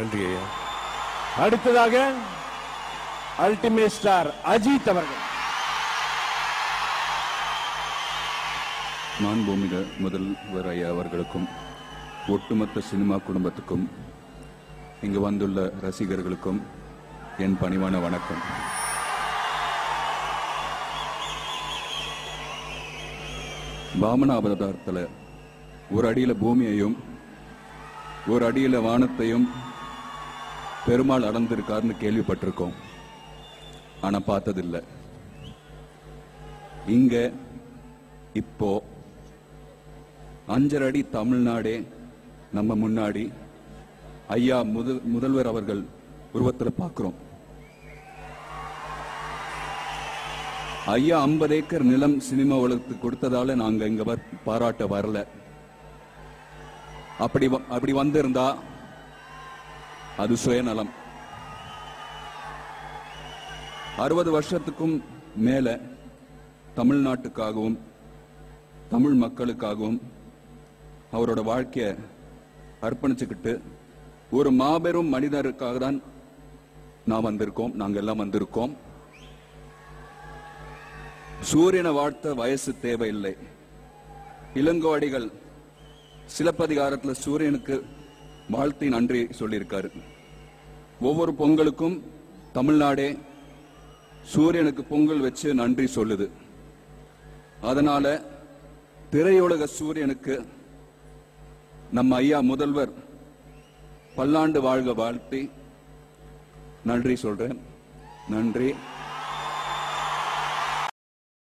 நன்றி ஐயா. அடுத்ததாக அல்டிமேட் ஸ்டார் அஜித் அவர்கள். நான் பூமிக முதல்வர் ஐயா அவர்களுக்கும் ஒட்டுமொத்த சினிமா குடும்பத்துக்கும் இங்கு வந்துள்ள ரசிகர்களுக்கும் என் பணிவான வணக்கம். வாமன அவதாரத்தில் ஒரு அடியில பூமியையும் ஒரு அடியில வானத்தையும் பெருமாள் அடர்ந்திருக்காருன்னு கேள்விப்பட்டிருக்கோம். ஆனா பார்த்ததில்லை. இங்க இப்போ அஞ்சரை அடி தமிழ்நாடே நம்ம முன்னாடி ஐயா முதல் முதல்வர் அவர்கள் உருவத்தில் பார்க்கிறோம் ஐயா 50 ஏக்கர் நிலம் சினிமா உலகத்துக்கு கொடுத்ததால நாங்க இங்க பாராட்ட வரல. அப்படி வ- அப்படி வந்திருந்தா அது சுயநலம். அறுபது வருஷத்துக்கும் மேல தமிழ்நாட்டுக்காகவும் தமிழ் மக்களுக்காகவும் அவரோட வாழ்க்கைய அர்ப்பணிச்சுக்கிட்டு ஒரு மாபெரும் மனிதருக்காக தான் நான் வந்திருக்கோம் நாங்க எல்லாம் வந்திருக்கோம். சூரியனை வாழ்த்த வயசு தேவையில்லை. இளங்கோடிகள் சிலப்பதிகாரத்தில் சூரியனுக்கு வாழ்த்தி நன்றி சொல்லியிருக்காரு. ஒவ்வொரு பொங்கலுக்கும் தமிழ்நாடே சூரியனுக்கு பொங்கல் வச்சு நன்றி சொல்லுது. அதனால திரையுலக சூரியனுக்கு நம்ம ஐயா முதல்வர் பல்லாண்டு வாழ்க வாழ்த்தி நன்றி சொல்றேன். நன்றி.